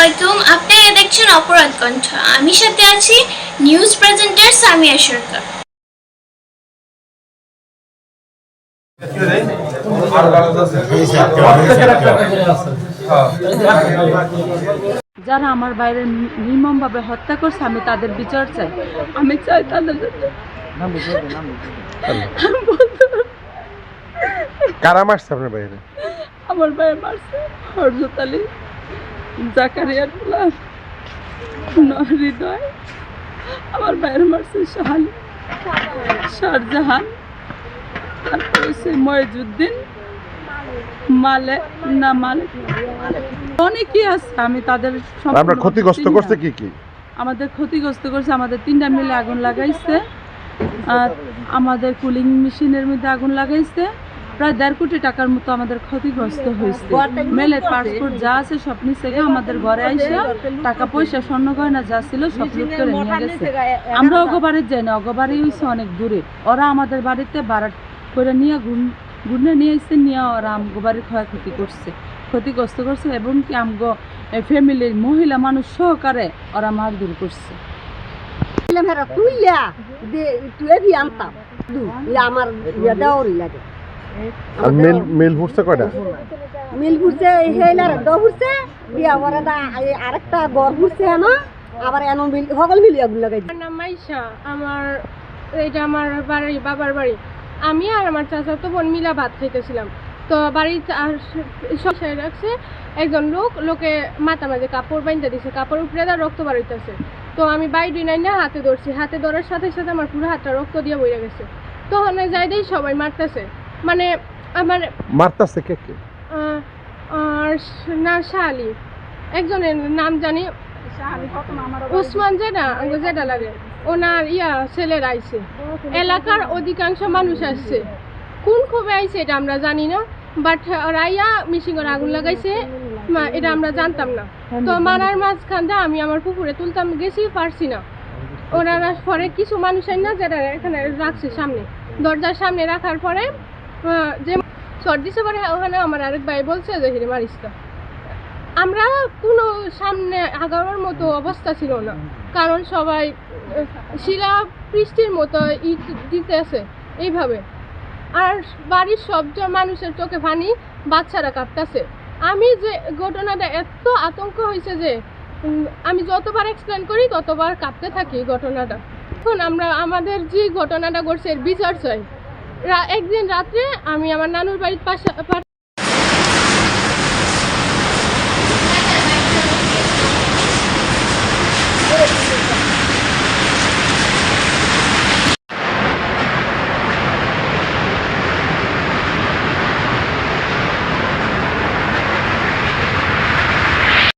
আলাইকুম। আপনারা দেখছেন অপরাধ কণ্ঠ। আমি সাথে আছি নিউজ প্রেজেন্টার সামিয়া সরকার। যারা আমার বাইরে নির্মমভাবে হত্যা করছে আমি তাদের বিচার চাই। আমি চাই তাদের। কারা মারছে আপনার বাইরে? আমার বাইরে মারছে হরজত আলী। জাকারিয়ার প্লাস হৃদয় আমার বাইরে মারছে শাহালি শাহজাহান তারপর হচ্ছে ময়জুদ্দিন মালে না মালিক। অনেকেই আছে আমি তাদের আপনার ক্ষতিগ্রস্ত করছে কি কি? আমাদের ক্ষতিগ্রস্ত করছে আমাদের তিনটা মিলে আগুন লাগাইছে। আর আমাদের কুলিং মেশিনের মধ্যে আগুন লাগাইছে। প্রায় দেড় কোটি টাকার মতো আমাদের ক্ষতিগ্রস্ত হয়েছে। মেলের পাসপোর্ট যা আছে সব নিচে আমাদের ঘরে আইসে টাকা পয়সা, স্বর্ণ গয়না যা ছিল সব লুট করে নিয়ে গেছে। আমরা অগবাড়ির যাই না অগবাড়ি হয়েছে অনেক দূরে। ওরা আমাদের বাড়িতে বারাট করে নিয়ে গুণ গুণে নিয়ে এসে নিয়ে ওরা আমগো বাড়ির ক্ষয়ক্ষতি করছে। ক্ষতিগ্রস্ত করছে এবং কি আমগো ফ্যামিলির মহিলা মানুষ সহকারে ওরা মারধর করছে। ছিলাম হেরা তুইয়া দে তুই আনতাম। আমার দেওয়ারই লাগে। আর মিল কয়টা? মিল ঘুরছে হেলার ড ঘুরছে বিয়া করে দা এই আরেকটা গড় ঘুরছে হেন আবার এন মিল সকল মিলিয়া গুলো লাগাই আমার নাম মাইশা আমার এটা আমার বাড়ি বাবার বাড়ি। আমি আর আমার চাচাতো বোন মিলা ভাত খাইতেছিলাম। তো বাড়ির রাখছে একজন লোক লোকে মাথা মাঝে কাপড় বাইন্দা দিছে কাপড় উপরে দা রক্ত বাড়িতেছে তো আমি বাইরে নাই না হাতে ধরছি। হাতে ধরার সাথে সাথে আমার পুরো হাতটা রক্ত দিয়ে বইয়া গেছে। তখন যাই দেই সবাই মারতেছে। মানে আমার মারতাছে কে কে? আর না শালি। একজনের নাম জানি ওসমান যেটা যেটা লাগে। ওনার ইয়া ছেলের আইছে। এলাকার অধিকাংশ মানুষ আসছে। কোন ক্ষোভে আইছে এটা আমরা জানি না বাট রাইয়া মিশিংয়ের আগুন লাগাইছে মা- এটা আমরা জানতাম না। তো মারার মাঝখান দিয়ে আমি আমার পুকুরে তুলতাম গেছি পারছি না। ওনারা পরে কিছু মানুষ আইন না যেটা এখানে রাখছে সামনে। দরজার সামনে রাখার পরে যে সর্দি সে পরে ওখানে আমার আরেক ভাই বলছে যে, হিরে মারিস আমরা কোনো সামনে আগানোর মতো অবস্থা ছিল না। কারণ সবাই, শিলা বৃষ্টির মতো ইট দিতেছে এইভাবে। আর বাড়ির সব মানুষের চোখে পানি বাচ্চারা কাঁপতেছে। আমি যে ঘটনাটা এত আতঙ্ক হয়েছে যে আমি যতবার এক্সপ্লেন করি, ততবার কাঁপতে থাকি ঘটনাটা। এখন আমরা, আমাদের যে ঘটনাটা ঘটছে এর বিচার চাই। একদিন রাত্রে আমি আমার নানুর বাড়ির পাশে